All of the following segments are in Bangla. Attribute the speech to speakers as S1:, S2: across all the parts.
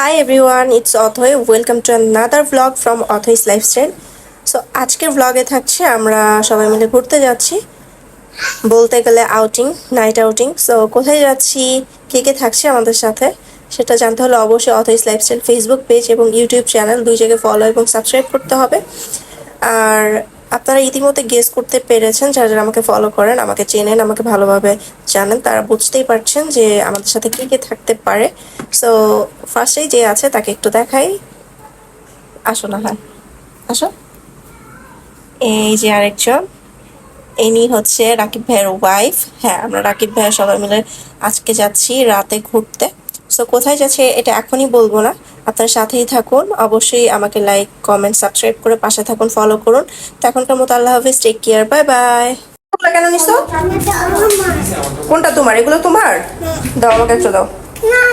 S1: Hi everyone it's Athoy welcome to another vlog from Athoy's lifestyle so আজকের ভ্লগে থাকছে, আমরা সবাই মিলে ঘুরতে যাচ্ছি। বলতে গেলে আউটিং নাইট আউটিং সো কোথায় যাচ্ছি, কে কে থাকছে আমাদের সাথে, সেটা জানতে হলে অবশ্যই অথয়স লাইফস্টাইল ফেসবুক পেজ এবং ইউটিউব চ্যানেল দুই জায়গায় ফলো এবং সাবস্ক্রাইব করতে হবে। আর আপনারা ইতিমধ্যে গেস করতে পেরেছেন, যারা যারা আমাকে ফলো করেন, আমাকে চেনেন, আমাকে ভালোভাবে জানেন, তারা বুঝতেই পারছেন যে আমাদের সাথে কে কে থাকতে পারে। সো ফার্স্টেই যে আছে তাকে একটু দেখাই। আসো না হ্যাঁ আসো। এই যে আরেকজন। ইনি হচ্ছে রাকিব ভাইয়ের ওয়াইফ হ্যাঁ আমরা রাকিব ভাইয়ের সবাই মিলে আজকে যাচ্ছি রাতে ঘুরতে। সো কোথায় যাচ্ছে এটা এখনই বলব না। আপনার সাথেই থাকুন। অবশ্যই আমাকে লাইক কমেন্ট সাবস্ক্রাইব করে পাশে থাকুন ফলো করুন। তো এখনকার মতো আল্লাহ হাফিজ টেক কেয়ার বাই বাই কেন নিছো? কোনটা তোমার? এগুলো তোমার? দাও আমাকে একটা দাও।
S2: না।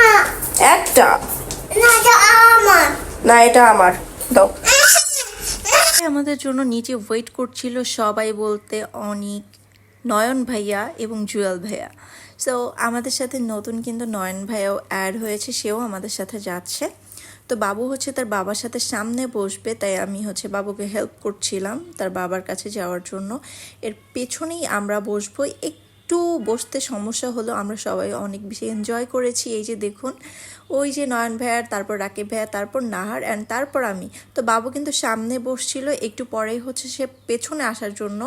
S1: একটা?
S2: না এটা আমার।
S1: না এটা আমার। দাও।
S3: আমাদের জন্য নিচে ওয়েট করছিল সবাই বলতে অনিক নয়ন ভাইয়া এবং জুয়েল ভাইয়া। সো আমাদের সাথে নতুন কিন্তু নয়ন ভাইয়াও অ্যাড হয়েছে সেও আমাদের সাথে যাচ্ছে। তো বাবু হচ্ছে তার বাবার সাথে সামনে বসবে, তাই আমি হচ্ছে বাবুকে হেল্প করছিলাম তার বাবার কাছে যাওয়ার জন্য। এর পেছনেই আমরা বসবো, একটু বসতে সমস্যা হলো, আমরা সবাই অনেক বেশি এনজয় করেছি। এই যে দেখুন, ওই যে নয়ন ভাইয়ার তারপর রাকিব ভাইয়া তারপর নাহার অ্যান্ড তারপর আমি। তো বাবু কিন্তু সামনে বসছিল, একটু পরেই হচ্ছে সে পেছনে আসার জন্য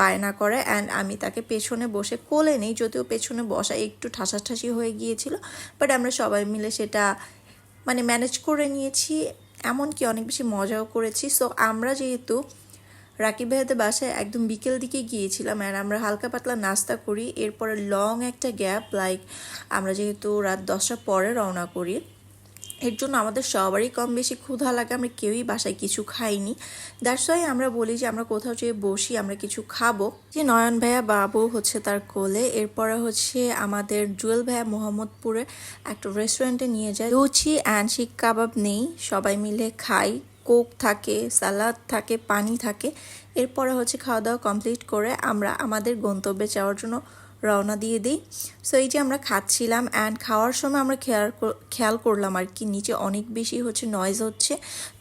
S3: বায়না করে অ্যান্ড আমি তাকে পেছনে বসে কোলে নেই, যদিও পেছনে বসা একটু ঠাসাঠাসি হয়ে গিয়েছিল বাট আমরা সবাই মিলে সেটা মানে ম্যানেজ করে নিয়েছি, এমনকি অনেক বেশি মজাও করেছি। সো আমরা যেহেতু রাকিব ভাইয়াদের বাসায় একদম বিকেল দিকে গিয়েছিলাম আর আমরা হালকা পাতলা নাস্তা করি, এরপরে লং একটা গ্যাপ লাইক আমরা যেহেতু রাত দশটার পরে রওনা করি এর জন্য আমাদের সবারই কম বেশি ক্ষুধা লাগে, আমরা কেউই বাসায় কিছু খাইনি। দ্যাটস ওয়াই আমরা বলি যে আমরা কোথাও যেয়ে বসি, আমরা কিছু খাব। যে নয়ন ভাইয়া বাবু হচ্ছে তার কোলে, এরপরে হচ্ছে আমাদের জুয়েল ভাইয়া মোহাম্মদপুরে একটা রেস্টুরেন্টে নিয়ে যায়। লুচি অ্যান্ড শিক কাবাব নেই, সবাই মিলে খাই। কোক থাকে সালাদ থাকে, পানি থাকে। এরপরে হচ্ছে খাওয়া দাওয়া কমপ্লিট করে আমরা আমাদের গন্তব্যে যাওয়ার জন্য রওনা দিয়ে দিই। সো এই যে আমরা খাচ্ছিলাম অ্যান্ড খাওয়ার সময় আমরা খেয়াল খেয়াল করলাম আর কি, নিচে অনেক বেশি হচ্ছে নয়েজ হচ্ছে।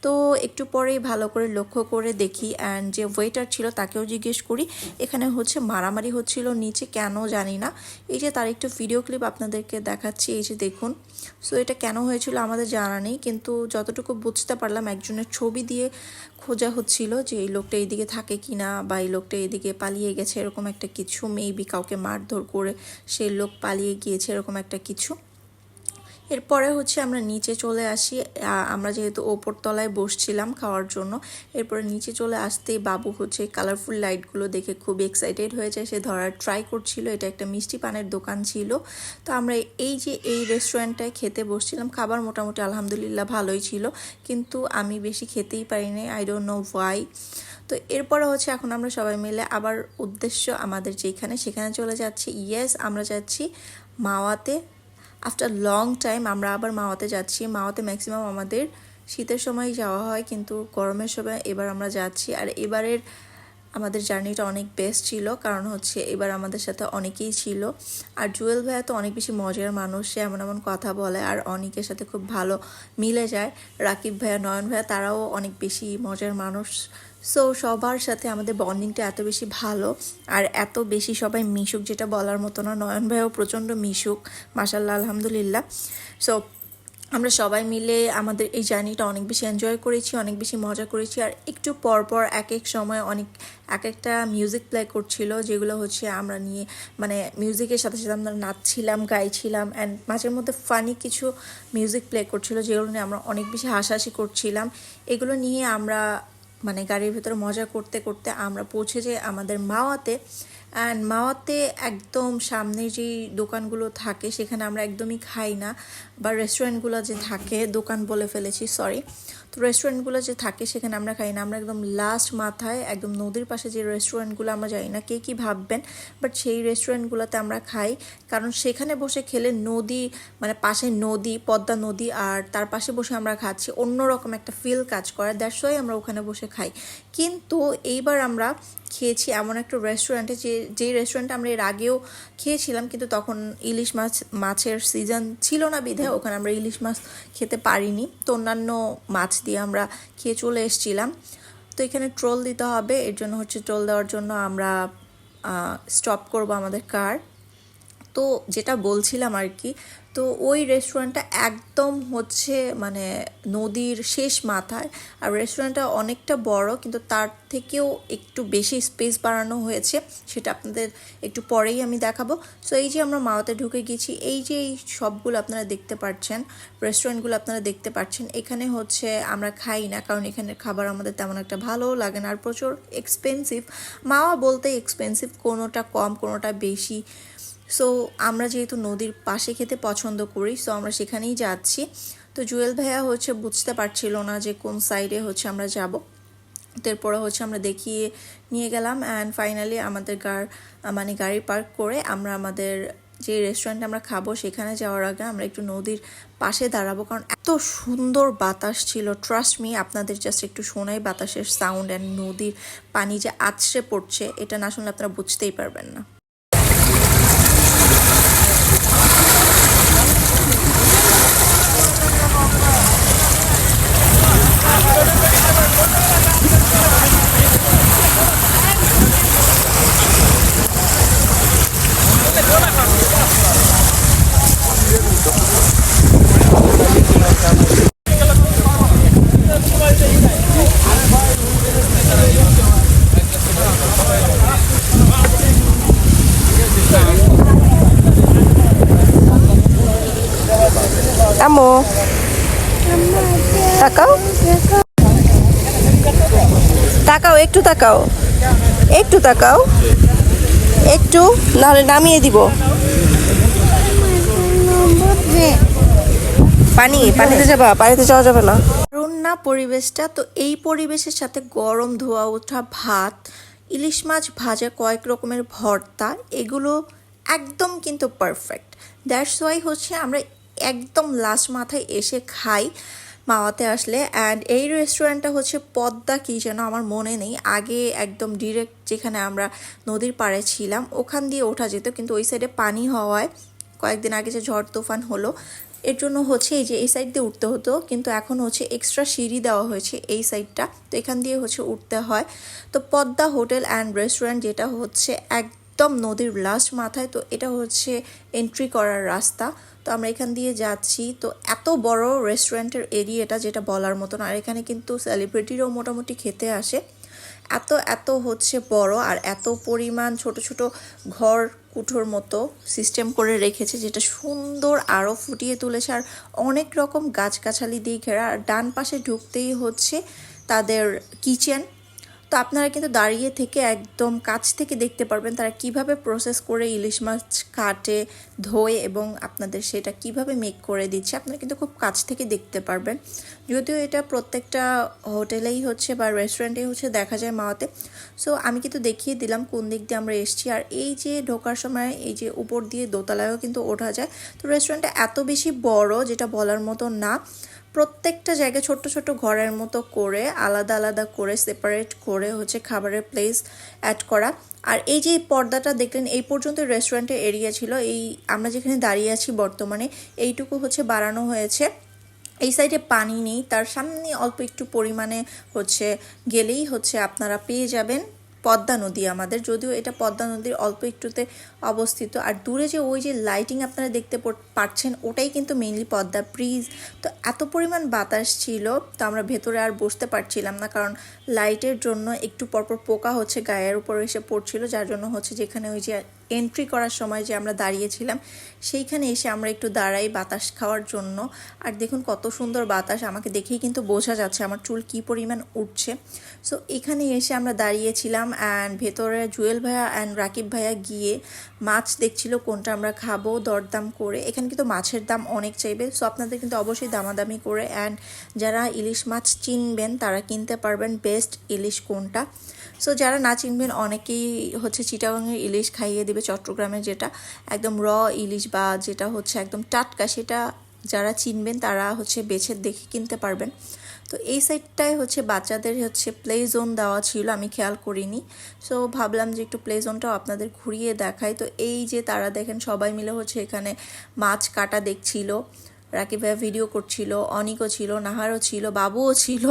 S3: তো একটু পরেই ভালো করে লক্ষ্য করে দেখি অ্যান্ড যে ওয়েটার ছিল তাকেও জিজ্ঞেস করি, এখানে হচ্ছে মারামারি হচ্ছিল নিচে কেন জানি না। এই যে তার একটু ভিডিও ক্লিপ আপনাদেরকে দেখাচ্ছি, এই যে দেখুন। সো এটা কেন হয়েছিল আমাদের জানা নেই, কিন্তু যতটুকু বুঝতে পারলাম একজনের ছবি দিয়ে খোঁজা হচ্ছিল যে এই লোকটা এইদিকে থাকে কি না বা এই লোকটা এদিকে পালিয়ে গেছে, এরকম একটা কিছু মেবি কাউকে মারধর করে সেই লোক পালিয়ে গিয়েছে, এরকম একটা কিছু। এরপরে হচ্ছে আমরা নিচে চলে আসি। আমরা যেহেতু ওপর তলায় বসছিলাম খাওয়ার জন্য, এরপরে নিচে চলে আসতেই বাবু হচ্ছে কালারফুল লাইটগুলো দেখে খুব এক্সাইটেড হয়েছে সে ধরার ট্রাই করছিল, এটা একটা মিষ্টি পানের দোকান ছিল। তো আমরা এই যে এই রেস্টুরেন্টটায় খেতে বসছিলাম, খাবার মোটামুটি আলহামদুলিল্লাহ ভালোই ছিল, কিন্তু আমি বেশি খেতেই পারিনি আই ডোন্ট নো ওয়াই তো এরপরে হচ্ছে এখন আমরা সবাই মিলে আবার উদ্দেশ্য আমাদের যেখানে, সেখানে চলে যাচ্ছি। ইয়েস আমরা যাচ্ছি মাওয়াতে। আফটার লং টাইম আমরা আবার মাওয়াতে যাচ্ছি। মাওয়াতে ম্যাক্সিমাম আমাদের শীতের সময় যাওয়া হয়, কিন্তু গরমের সময় এবার আমরা যাচ্ছি। আর এবারের আমাদের জার্নিটা অনেক বেস্ট ছিল, কারণ হচ্ছে এবার আমাদের সাথে অনেকেই ছিল। আর জুয়েল ভাইয়া তো অনেক বেশি মজার মানুষ, সে এমন এমন কথা বলে, আর অনেকের সাথে খুব ভালো মিলে যায়। রাকিব ভাইয়া, নয়ন ভাইয়া, তারাও অনেক বেশি মজার মানুষ। সো সবার সাথে আমাদের বন্ডিংটা এত বেশি ভালো, আর এত বেশি সবাই মিশুক যেটা বলার মতো না। নয়ন ভাইও প্রচণ্ড মিশুক মাসাল্লাহ আলহামদুলিল্লাহ। সো আমরা সবাই মিলে আমাদের এই জার্নিটা অনেক বেশি এনজয় করেছি, অনেক বেশি মজা করেছি, আর একটু পর পর এক এক সময় অনেক এক একটা মিউজিক প্লে করছিল, যেগুলো হচ্ছে আমরা নিয়ে মানে মিউজিকের সাথে সাথে আমরা নাচছিলাম, গাইছিলাম অ্যান্ড মাঝের মধ্যে ফানি কিছু মিউজিক প্লে করছিল, যেগুলো নিয়ে আমরা অনেক বেশি হাসাহাসি করছিলাম। এগুলো নিয়ে আমরা মানে গাড়ির ভেতরে মজা করতে করতে আমরা পৌঁছে যাই আমাদের মাওয়াতে। অ্যান্ড মাওয়াতে একদম সামনে যেই দোকানগুলো থাকে, সেখানে আমরা একদমই খাই না। বা রেস্টুরেন্টগুলো যে থাকে, দোকান বলে ফেলেছি সরি তো রেস্টুরেন্টগুলো যে থাকে সেখানে আমরা খাই না। আমরা একদম লাস্ট মাথায়, একদম নদীর পাশে যে রেস্টুরেন্টগুলো আমরা যাই না কে কী ভাববেন বাট সেই রেস্টুরেন্টগুলোতে আমরা খাই। কারণ সেখানে বসে খেলে নদী মানে পাশে নদী, পদ্মা নদী আর তার পাশে বসে আমরা খাচ্ছি, অন্যরকম একটা ফিল কাজ করে। দ্যাটস ওয়াই আমরা ওখানে বসে খাই। কিন্তু এইবার আমরা খেয়েছি এমন একটা রেস্টুরেন্টে যে যেই রেস্টুরেন্টে আমরা এর আগেও খেয়েছিলাম, কিন্তু তখন ইলিশ মাছ, মাছের সিজন ছিল না বিধে ওখানে আমরা ইলিশ মাছ খেতে পারিনি। তো অন্যান্য মাছ দিয়ে আমরা খেয়ে চলে এসেছিলাম। তো এখানে ট্রোল দিতে হবে, এর জন্য হচ্ছে ট্রোল দেওয়ার জন্য আমরা স্টপ করব আমাদের কার তো যেটা বলছিলাম আর কি তো ওই রেস্টুরেন্টটা একদম হচ্ছে মানে নদীর শেষ মাথায়। আর রেস্টুরেন্টটা অনেকটা বড়, কিন্তু তার থেকেও একটু বেশি স্পেস বাড়ানো হয়েছে। সেটা আপনাদের একটু পরেই আমি দেখাবো। সো এই যে আমরা মাওয়াতে ঢুকে গেছি, এই যে এই সবগুলো আপনারা দেখতে পাচ্ছেন রেস্টুরেন্টগুলো আপনারা দেখতে পাচ্ছেন, এখানে হচ্ছে আমরা খাই না, কারণ এখানের খাবার আমাদের তেমন একটা ভালোও লাগে না, আর প্রচুর এক্সপেন্সিভ মাওয়া বলতে এক্সপেন্সিভ কোনোটা কম, কোনোটা বেশি। সো আমরা যেহেতু নদীর পাশে খেতে পছন্দ করি সো আমরা সেখানেই যাচ্ছি। তো জুয়েল ভাইয়া হচ্ছে বুঝতে পারছিল না যে কোন সাইডে হচ্ছে আমরা যাব। এরপরে হচ্ছে আমরা দেখিয়ে নিয়ে গেলাম অ্যান্ড ফাইনালি আমাদের গার মানে গাড়ি পার্ক করে আমরা আমাদের যে রেস্টুরেন্টে আমরা খাব সেখানে যাওয়ার আগে আমরা একটু নদীর পাশে দাঁড়াবো। কারণ এত সুন্দর বাতাস ছিল ট্রাস্ট মি আপনাদের জাস্ট একটু শোনাই বাতাসের সাউন্ড অ্যান্ড নদীর পানি যে আছড়ে পড়ছে, এটা না শুনলে আপনারা বুঝতেই পারবেন না।
S1: তাকাও। একটু তাকাও। একটু, নাহলে নামিয়ে দিব। পানি, পানিতে যাবা, পানিতে যাওয়া যাবে না।
S3: না পরিবেশটা তো এই পরিবেশের সাথে গরম ধোয়া ওঠা ভাত, ইলিশ মাছ ভাজা কয়েক রকমের ভর্তা, এগুলো একদম কিন্তু পারফেক্ট দ্যাটস ওয়াই হচ্ছে আমরা একদম লাস্ট মাথায় এসে খাই। মাওয়াতে আসলে অ্যান্ড এই রেস্টুরেন্টটা হচ্ছে পদ্মা কী যেন আমার মনে নেই। আগে একদম ডিরেক্ট যেখানে আমরা নদীর পাড়ে ছিলাম, ওখান দিয়ে ওঠা যেত, কিন্তু ওই সাইডে পানি হওয়ায় কয়েকদিন আগে যে ঝড় তুফান হলো, এর জন্য হচ্ছে এই যে এই সাইড দিয়ে উঠতে হতো, কিন্তু এখন হচ্ছে এক্সট্রা সিঁড়ি দেওয়া হয়েছে এই সাইডটা তো এখান দিয়ে হচ্ছে উঠতে হয়। তো পদ্মা হোটেল অ্যান্ড রেস্টুরেন্ট যেটা হচ্ছে একদম নদীর লাস্ট মাথায়, তো এটা হচ্ছে এন্ট্রি করার রাস্তা। তো আমরা এখান দিয়ে যাচ্ছি। তো এত বড় রেস্টুরেন্টের এরিয়াটা যেটা বলার মতন, আর এখানে কিন্তু সেলিব্রিটিরও মোটামুটি খেতে আসে। এত এত হচ্ছে বড় আর এত পরিমাণ ছোট ছোট ঘর কুঠোর মতো সিস্টেম করে রেখেছে, যেটা সুন্দর আরও ফুটিয়ে তুলেছে। আর অনেক রকম গাছগাছালি দিয়ে ঘেরা। আর ডান পাশে ঢুকতেই হচ্ছে তাদের কিচেন তো আপনারা কিন্তু দাঁড়িয়ে থেকে একদম কাছ থেকে দেখতে পারবেন তারা কীভাবে প্রসেস করে ইলিশ মাছ কাটে, ধোয় এবং আপনাদের সেটা কীভাবে মেক করে দিচ্ছে, আপনারা কিন্তু খুব কাছ থেকে দেখতে পারবেন। যদিও এটা প্রত্যেকটা হোটেলেই হচ্ছে বা রেস্টুরেন্টেই হচ্ছে দেখা যায় মাওয়াতে। সো আমি কিন্তু দেখিয়ে দিলাম কোন দিক দিয়ে আমরা এসেছি। আর এই যে ঢোকার সময় এই যে উপর দিয়ে দোতলায়ও কিন্তু ওঠা যায়। তো রেস্টুরেন্টটা এত বেশি বড় যেটা বলার মতো না। প্রত্যেকটা জায়গায় ছোট্ট ছোট্ট ঘরের মতো করে, আলাদা আলাদা করে সেপারেট করে হচ্ছে খাবারের প্লেস অ্যাড করা। আর এই যে পর্দাটা দেখলেন, এই পর্যন্ত রেস্টুরেন্টের এরিয়া ছিল। এই আমরা যেখানে দাঁড়িয়ে আছি বর্তমানে, এইটুকু হচ্ছে বাড়ানো হয়েছে। এই সাইডে পানি নেই, তার সামনে অল্প একটু পরিমাণে হচ্ছে গেলেই হচ্ছে আপনারা পেয়ে যাবেন। পদ্মা নদী আমাদের, যদিও এটা পদ্মা নদীর অল্প একটুতে অবস্থিত। আর দূরে যে ওই যে লাইটিং আপনারা দেখতে পাচ্ছেন ওটাই কিন্তু মেইনলি পদ্মা ব্রিজ তো এত পরিমাণ বাতাস ছিল, তো আমরা ভেতরে আর বসতে পারছিলাম না, কারণ লাইটের জন্য একটু পরপর পোকা হচ্ছে, গায়ের উপর এসে পড়ছিল, যার জন্য হচ্ছে যেখানে ওই যে এন্ট্রি করার সময় যে আমরা দাঁড়িয়েছিলাম, সেইখানে এসে আমরা একটু দাঁড়াই বাতাস খাওয়ার জন্য। আর দেখুন কত সুন্দর বাতাস, আমাকে দেখেই কিন্তু বোঝা যাচ্ছে আমার চুল কী পরিমাণ উঠছে। সো এখানে এসে আমরা দাঁড়িয়েছিলাম অ্যান্ড ভেতরে জুয়েল ভাইয়া অ্যান্ড রাকিব ভাইয়া গিয়ে মাছ দেখছিল, কোনটা আমরা খাব, দরদাম করে। এখানে কিন্তু মাছের দাম অনেক চাইবে। সো আপনাদের কিন্তু অবশ্যই দামাদামি করে অ্যান্ড যারা ইলিশ মাছ চিনবেন, তারা কিনতে পারবেন বেস্ট ইলিশ কোনটা। সো যারা না চিনবেন, অনেকেই হচ্ছে চিটাগাংয়ের ইলিশ খাইয়ে দেবে চট্টগ্রামের যেটা একদম র ইলিশ বা যেটা হচ্ছে একদম টাটকা, সেটা যারা চিনবেন, তারা হচ্ছে বেছে দেখে কিনতে পারবেন। তো এই সাইডটায় হচ্ছে বাচ্চাদের হচ্ছে প্লে জোন দেওয়া ছিল, আমি খেয়াল করিনি। সো ভাবলাম যে একটু প্লে জোনটাও আপনাদের ঘুরিয়ে দেখাই। তো এই যে তারা দেখেন, সবাই মিলে হচ্ছে এখানে মাছ কাটা দেখছিল। রাকিব ভাইয়া ভিডিও করছিল, অনিকও ছিল, নাহারও ছিল, বাবুও ছিল।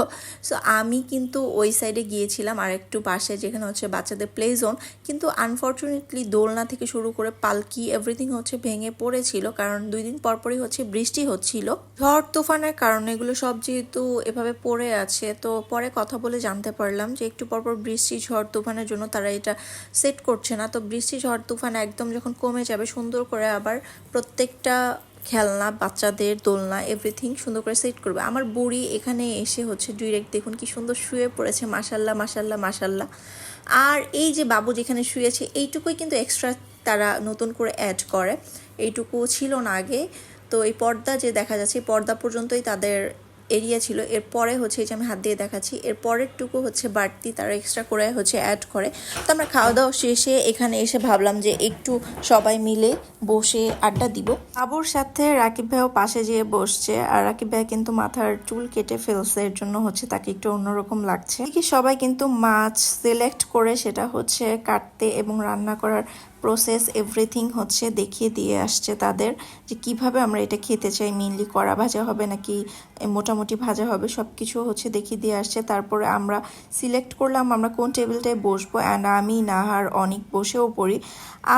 S3: সো আমি কিন্তু ওই সাইডে গিয়েছিলাম, আর একটু পাশে যেখানে হচ্ছে বাচ্চাদের প্লে জোন কিন্তু আনফর্চুনেটলি দোলনা থেকে শুরু করে পালকি এভরিথিং হচ্ছে ভেঙে পড়েছিল, কারণ দুই দিন পরপরই হচ্ছে বৃষ্টি হচ্ছিল। ঝড় তুফানের কারণে, এগুলো সব যেহেতু এভাবে পড়ে আছে, তো পরে কথা বলে জানতে পারলাম যে একটু পরপর বৃষ্টি, ঝড়, তুফানের জন্য তারা এটা সেট করছে না। তো বৃষ্টি, ঝড়, তুফান একদম যখন কমে যাবে, সুন্দর করে আবার প্রত্যেকটা খেলনা, বাচ্চাদের দোলনা এভরিথিং সুন্দর করে সেট করবে। আমার বুড়ি এখানে এসে হচ্ছে ডিরেক্ট দেখুন কি সুন্দর শুয়ে পড়েছে মাসাল্লাহ মাসাল্লাহ মাসাল্লাহ আর এই যে বাবু যেখানে শুয়েছে, এইটুকুই কিন্তু এক্সট্রা তারা নতুন করে অ্যাড করে। এইটুকু ছিল না আগে। তো এই পর্দা যে দেখা যাচ্ছে পর্দা পর্যন্তই তাদের এরিয়া ছিল। এরপরে হচ্ছে এই যে আমি হাত দিয়ে দেখাচ্ছি, এর পরেরটুকু হচ্ছে বাড়তি তারা এক্সট্রা করে হচ্ছে অ্যাড করে। তো আমরা খাওয়া দাওয়া শেষে এখানে এসে ভাবলাম যে একটু সবাই মিলে বসে আড্ডা দিব। আবুর সাথে রাকিব ভাইও পাশে যেয়ে বসছে, আর রাকিব ভাই কিন্তু মাথার চুল কেটে ফেলছে, এর জন্য হচ্ছে তাকে একটু অন্যরকম লাগছে। কি সবাই কিন্তু মাছ সিলেক্ট করে সেটা হচ্ছে কাটতে এবং রান্না করার প্রসেস এভরিথিং হচ্ছে দেখিয়ে দিয়ে আসছে তাদের যে কীভাবে আমরা এটা খেতে চাই মেনলি কড়া ভাজা হবে নাকি মোটামুটি ভাজা হবে সব কিছু হচ্ছে দেখিয়ে দিয়ে আসছে। তারপরে আমরা সিলেক্ট করলাম আমরা কোন টেবিলটায় বসবো অ্যান্ড আমি, নাহার, অনেক বসেও পড়ি।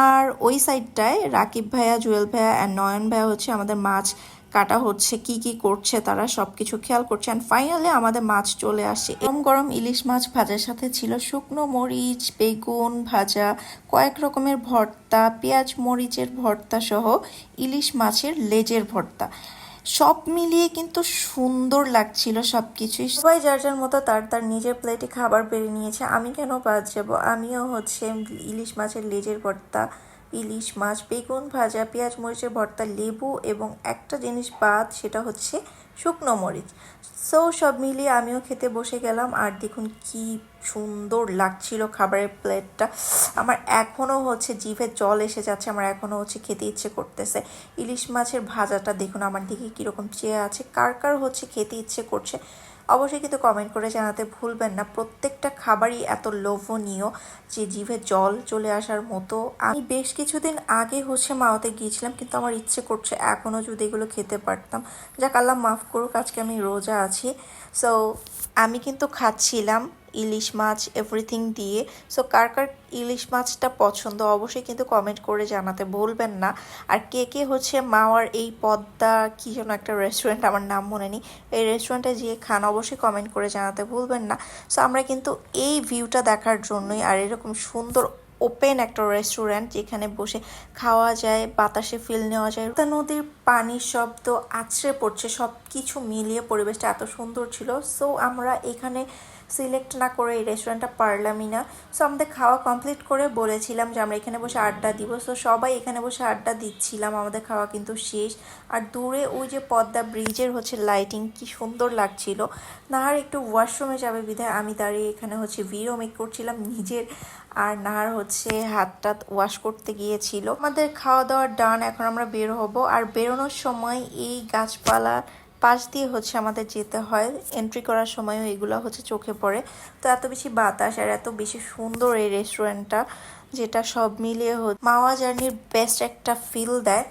S3: আর ওই সাইডটায় রাকিব ভাইয়া, জুয়েল ভাইয়া অ্যান্ড নয়ন ভাইয়া হচ্ছে আমাদের মাছ কাটা হচ্ছে, কি কি করছে তারা সবকিছু খেয়াল করছে। অ্যান্ড ফাইনালি আমাদের মাছ চলে আসে। গরম গরম ইলিশ মাছ ভাজার সাথে ছিল শুকনো মরিচ, বেগুন ভাজা, কয়েক রকমের ভর্তা, পেঁয়াজ মরিচের ভর্তা সহ ইলিশ মাছের লেজের ভর্তা। সব মিলিয়ে কিন্তু সুন্দর লাগছিল সব কিছুই সবাই যার যার মতো তার তার নিজের প্লেটে খাবার বেড়ে নিয়েছে। আমি কেন বাদ যাব? আমিও হচ্ছে ইলিশ মাছের লেজের ভর্তা ইলিশ মাছ, বেগুন, ভাজা, পেঁয়াজ, মরিচের ভর্তা, লেবু এবং একটা জিনিস বাদ সেটা হচ্ছে শুকনো মরিচ। সো সব মিলিয়ে আমিও খেতে বসে গেলাম আর দেখুন কি সুন্দর লাগছিল খাবারের প্লেটটা। আমার এখনও হচ্ছে জিভে জল এসে যাচ্ছে, আমার এখনও হচ্ছে খেতে ইচ্ছে করতেছে। ইলিশ মাছের ভাজাটা দেখুন আমার দিকে কীরকম চেয়ে আছে, কার কার হচ্ছে খেতে ইচ্ছে করছে। অবশ্যই কিন্তু কমেন্ট করে জানাতে ভুলবেন না। প্রত্যেকটা খাবারই এত লোভনীয় যে জিভে জল চলে আসার মতো। আমি বেশ কিছুদিন আগে হচ্ছে মাওতে গিয়েছিলাম, কিন্তু আমার ইচ্ছে করছে এখনও যদি এগুলো খেতে পারতাম। যাক, আল্লাহ মাফ করুক, আজকে আমি রোজা আছি। সো আমি কিন্তু খাচ্ছিলাম। ইলিশ মাছ এভরিথিং দিয়ে। সো কার কার ইলিশ মাছটা পছন্দ, অবশ্যই কিন্তু কমেন্ট করে জানাতে ভুলবেন না। আর কে কে হচ্ছে মাওয়ার এই পদ্মা, কি যেন একটা রেস্টুরেন্ট আমার নাম মনে নেই। এই রেস্টুরেন্টে যেয়ে খান, অবশ্যই কমেন্ট করে জানাতে ভুলবেন না। সো আমরা কিন্তু এই ভিউটা দেখার জন্যই আর এরকম সুন্দর ওপেন একটা রেস্টুরেন্ট যেখানে বসে খাওয়া যায়, বাতাসে ফিল নেওয়া যায়। নদীর পানির শব্দ আছড়ে পড়ছে সব কিছু মিলিয়ে পরিবেশটা এত সুন্দর ছিল। সো আমরা এখানে সিলেক্ট না করে এই রেস্টুরেন্টটা পারলামই না। সো আমাদের খাওয়া কমপ্লিট করে বলেছিলাম যে আমরা এখানে বসে আড্ডা দিব। সো সবাই এখানে বসে আড্ডা দিচ্ছিলাম, আমাদের খাওয়া কিন্তু শেষ। আর দূরে ওই যে পদ্মা ব্রিজের হচ্ছে লাইটিং কি সুন্দর লাগছিল। নাহার একটু ওয়াশরুমে যাবে বিধায় আমি দাঁড়িয়ে এখানে হচ্ছে ভিডিও মেক করছিলাম, নিজের। আর নাহার হচ্ছে হাত টাত ওয়াশ করতে গিয়েছিল। আমাদের খাওয়া দাওয়ার ডান এখন আমরা বের হব। আর বেরোনোর সময় এই গাছপালা পাশ দিয়ে হচ্ছে আমাদের যেতে হয়। এন্ট্রি করার সময়ও এগুলো হচ্ছে চোখে পড়ে। তো এত বেশি বাতাস আর এত বেশি সুন্দর এই রেস্টুরেন্টটা যেটা সব মিলিয়ে মাওয়া জার্নির বেস্ট একটা ফিল দেয়।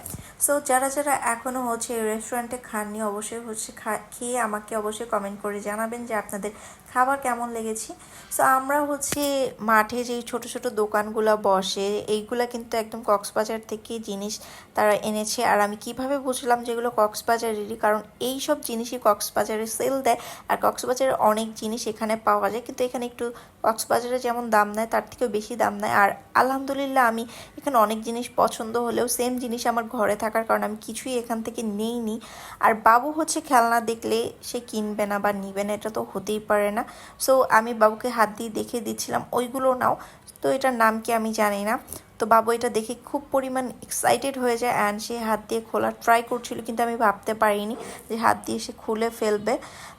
S3: সো যারা যারা এখনও হচ্ছে এই রেস্টুরেন্টে খাননি, অবশ্যই হচ্ছে খেয়ে আমাকে অবশ্যই কমেন্ট করে জানাবেন যে আপনাদের খাবার কেমন লেগেছে? সো আমরা হচ্ছে মাঠে যেই ছোট ছোট দোকানগুলো বসে, এইগুলা কিন্তু একদম কক্সবাজার থেকে জিনিস তারা এনেছে। আর আমি কীভাবে বুঝলাম যেগুলো কক্সবাজারেরই কারণ এই সব জিনিসই কক্সবাজারে সেল দেয় আর কক্সবাজারের অনেক জিনিস এখানে পাওয়া যায়। কিন্তু এখানে একটু কক্সবাজারে যেমন দাম নেয়, তার থেকেও বেশি দাম নেয়। আর আলহামদুলিল্লাহ, আমি এখানে অনেক জিনিস পছন্দ হলেও সেম জিনিস আমার ঘরে থাকার কারণে আমি কিছুই এখান থেকে নেইনি। আর বাবু হচ্ছে খেলনা দেখলে সে কিনবে না বা নিবে না, এটা তো হতেই পারে না। সো আমি বাবুকে হাত দিয়ে দেখিয়ে দিচ্ছিলাম ওইগুলো নাও। তো এটার নাম কি আমি জানি না। তো বাবু এটা দেখে খুব পরিমাণ এক্সাইটেড হয়ে যায় অ্যান্ড সে হাত দিয়ে খোলার ট্রাই করছিল কিন্তু আমি ভাবতে পারিনি যে হাত দিয়ে সে খুলে ফেলবে।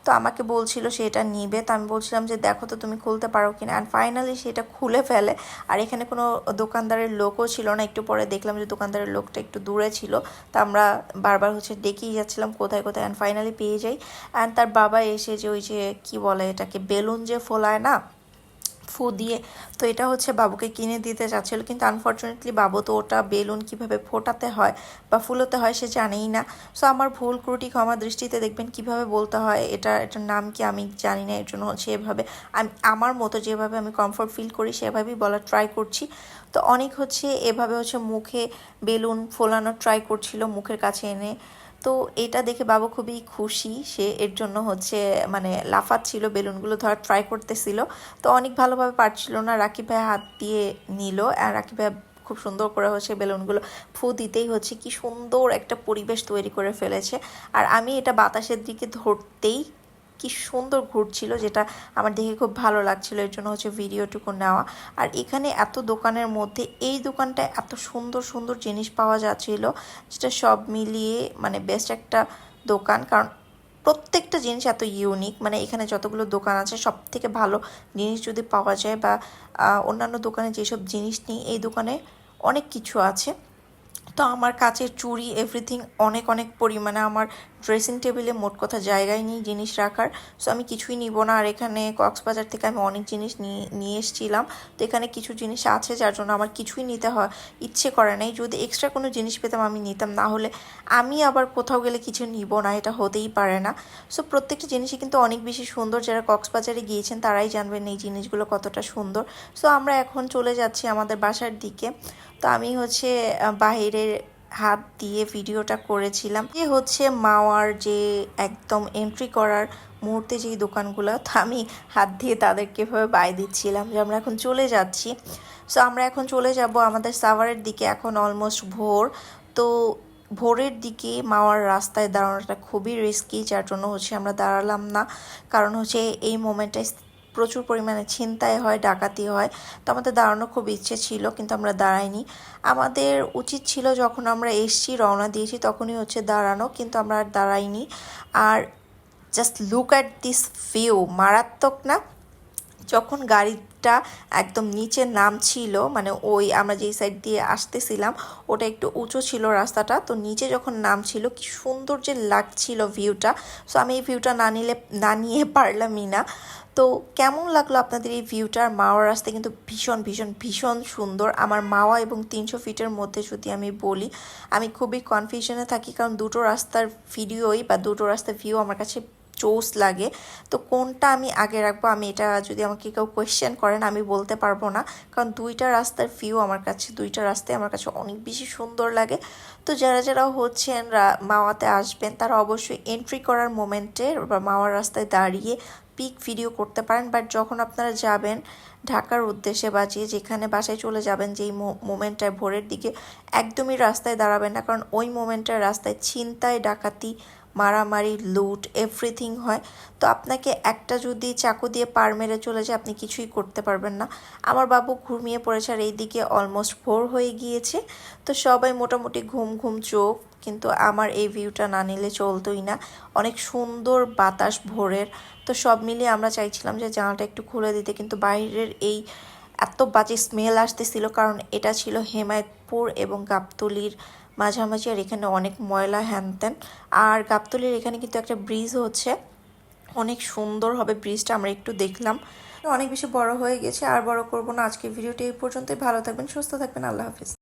S3: তো আমাকে বলছিল সে এটা নিবে। তো আমি বলছিলাম যে দেখো তো তুমি খুলতে পারো কিনা। অ্যান্ড ফাইনালি সেটা খুলে ফেলে। আর এখানে কোনো দোকানদারের লোকও ছিল না। একটু পরে দেখলাম যে দোকানদারের লোকটা একটু দূরে ছিল। তো আমরা বারবার হচ্ছে ডেকেই যাচ্ছিলাম কোথায় কোথায় অ্যান্ড ফাইনালি পেয়ে যাই। অ্যান্ড তার বাবা এসে যে ওই যে কি বলে এটাকে বেলুন যে ফোলায় না ফু দিয়ে। তো এটা হচ্ছে বাবুকে কিনে দিতে চাচ্ছিল কিন্তু আনফর্চুনেটলি বাবু তো ওটা বেলুন কীভাবে ফোটাতে হয় বা ফুলোতে হয় সে জানেই না। সো আমার ভুল ক্রুটি ক্ষমা দৃষ্টিতে দেখবেন কীভাবে বলতে হয়, এটা, এটার নাম কি আমি জানি না, এর জন্য হচ্ছে এভাবে। আমি, আমার মতো যেভাবে আমি কমফোর্ট ফিল করি সেভাবেই বলার ট্রাই করছি। তো অনেক হচ্ছে এভাবে হচ্ছে মুখে বেলুন ফোলানোর ট্রাই করছিল, মুখের কাছে এনে। তো এটা দেখে বাবু খুবই খুশি। সে এর জন্য হচ্ছে মানে লাফাচ্ছিল, বেলুনগুলো ধর ট্রাই করতেছিল। তো অনেক ভালোভাবে পারছিল না। রাকিব ভাই হাত দিয়ে নিল আর রাকিব ভাই খুব সুন্দর করে হচ্ছে বেলুনগুলো ফু দিতেই হচ্ছে। কি সুন্দর একটা পরিবেশ তৈরি করে ফেলেছে। আর আমি এটা বাতাসের দিকে ধরতেই কি সুন্দর ঘুরছিল, যেটা আমার দেখে খুব ভালো লাগছিল, এর জন্য হচ্ছে ভিডিওটুকু নেওয়া। আর এখানে এত দোকানের মধ্যে এই দোকানটায় এত সুন্দর সুন্দর জিনিস পাওয়া যাচ্ছিল, যেটা সব মিলিয়ে মানে বেস্ট একটা দোকান। কারণ প্রত্যেকটা জিনিস এত ইউনিক মানে এখানে যতগুলো দোকান আছে সব থেকে ভালো জিনিস যদি পাওয়া যায় বা অন্যান্য দোকানে যেসব জিনিস নেই, এই দোকানে অনেক কিছু আছে। তো আমার কাছে চুড়ি এভরিথিং অনেক অনেক পরিমাণে আমার ড্রেসিং টেবিলে মোট কথা জায়গায় নেই জিনিস রাখার। সো আমি কিছুই নিব না। আর এখানে কক্সবাজার থেকে আমি অনেক জিনিস নিয়ে নিয়ে এসেছিলাম। তো এখানে কিছু জিনিস আছে যার জন্য আমার কিছুই নিতে হয় ইচ্ছে করে নাই। যদি এক্সট্রা কোনো জিনিস পেতাম আমি নিতাম। না হলে আমি আবার কোথাও গেলে কিছু নিব না। এটা হতেই পারে না। সো প্রত্যেকটা জিনিসই কিন্তু অনেক বেশি সুন্দর। যারা কক্সবাজারে গিয়েছেন তারাই জানবেন এই জিনিসগুলো কতটা সুন্দর। সো আমরা এখন চলে যাচ্ছি আমাদের বাসার দিকে। তো আমি হচ্ছে আহ, বাইরের হাত দিয়ে ভিডিওটা করেছিলাম। যে হচ্ছে মাওয়ার যে একদম এন্ট্রি করার মুহূর্তে যেই দোকানগুলো, তো আমি হাত দিয়ে তাদেরকে এভাবে বাই দিচ্ছিলাম যে আমরা এখন চলে যাচ্ছি। সো আমরা এখন চলে যাব আমাদের সাভারের দিকে, এখন অলমোস্ট ভোর। তো ভোরের দিকে মাওয়ার রাস্তায় দাঁড়ানোটা খুবই রিস্কি যার জন্য হচ্ছে আমরা দাঁড়ালাম না। কারণ হচ্ছে এই মোমেন্টটায় প্রচুর পরিমাণে ছিনতাই হয়, ডাকাতি হয়। তো আমাদের দাঁড়ানো খুব ইচ্ছে ছিল, কিন্তু আমরা দাঁড়াইনি। আমাদের উচিত ছিল যখন আমরা এসছি, রওনা দিয়েছি, তখনই হচ্ছে দাঁড়ানো, কিন্তু আমরা আর দাঁড়াইনি। আর just look at this view মারাত্মক না? যখন গাড়িটা একদম নিচে নামছিল মানে ওই আমরা যেই সাইড দিয়ে আসতেছিলাম, ওটা একটু উঁচু ছিল রাস্তাটা, তো নিচে যখন নামছিল, কি সুন্দর যে লাগছিল ভিউটা সো আমি এই ভিউটা না নিলে, না নিয়ে পারলামই না। তো কেমন লাগল আপনাদের এই ভিউটার মাওয়ার রাস্তা কিন্তু ভীষণ ভীষণ ভীষণ সুন্দর। আমার মাওয়া এবং তিনশো ফিটের মধ্যে যদি আমি বলি, আমি খুবই কনফিউশনে থাকি। কারণ দুটো রাস্তার ভিডিওই বা দুটো রাস্তার ভিউ আমার কাছে চোস লাগে। তো কোনটা আমি আগে রাখব? আমি এটা যদি আমাকে কেউ কোয়েশ্চেন করেন, আমি বলতে পারব না। কারণ দুইটা রাস্তার ভিউ আমার কাছে, দুইটা রাস্তায় আমার কাছে অনেক বেশি সুন্দর লাগে। তো যারা যারা হচ্ছেন মাওয়াতে আসবেন, তারা অবশ্যই এন্ট্রি করার মোমেন্টে বা মাওয়ার রাস্তায় দাঁড়িয়ে পিক ভিডিও করতে পারেন বাট যখন আপনারা যাবেন ঢাকার উদ্দেশ্যে বা যে যেখানে বাসায় চলে যাবেন, যেই মোমেন্টটায় ভোরের দিকে, একদমই রাস্তায় দাঁড়াবেন না। কারণ ওই মোমেন্টটায় রাস্তায় ছিনতাই, ডাকাতি, মারামারি, লুট এভরিথিং হয়। তো আপনাকে একটা যদি চাকু দিয়ে পার মেরে চলে যায়, আপনি কিছুই করতে পারবেন না। আমার বাবু ঘুমিয়ে পড়েছে আর এইদিকে অলমোস্ট ভোর হয়ে গিয়েছে। তো সবাই মোটামুটি ঘুম ঘুম চোখ কিন্তু আমার এই ভিউটা না নিলে চলতোই না। অনেক সুন্দর বাতাস ভোরের। তো সব মিলিয়ে আমরা চাইছিলাম যে জানালাটা একটু খুলে দিতে, কিন্তু বাইরের এই এত বাজে স্মেল আসতেছিল, কারণ এটা ছিল হেমায়তপুর এবং গাবতলির মাঝামাঝি, আর এখানে অনেক ময়লা হ্যানত্যান। আর গাবতলির এখানে কিন্তু একটা ব্রিজ হচ্ছে। অনেক সুন্দর হবে ব্রিজটা আমরা একটু দেখলাম। অনেক বেশি বড় হয়ে গেছে, আর বড় করব না। আজকের ভিডিওটি এই পর্যন্তই। ভালো থাকবেন, সুস্থ থাকবেন। আল্লাহ হাফিজ।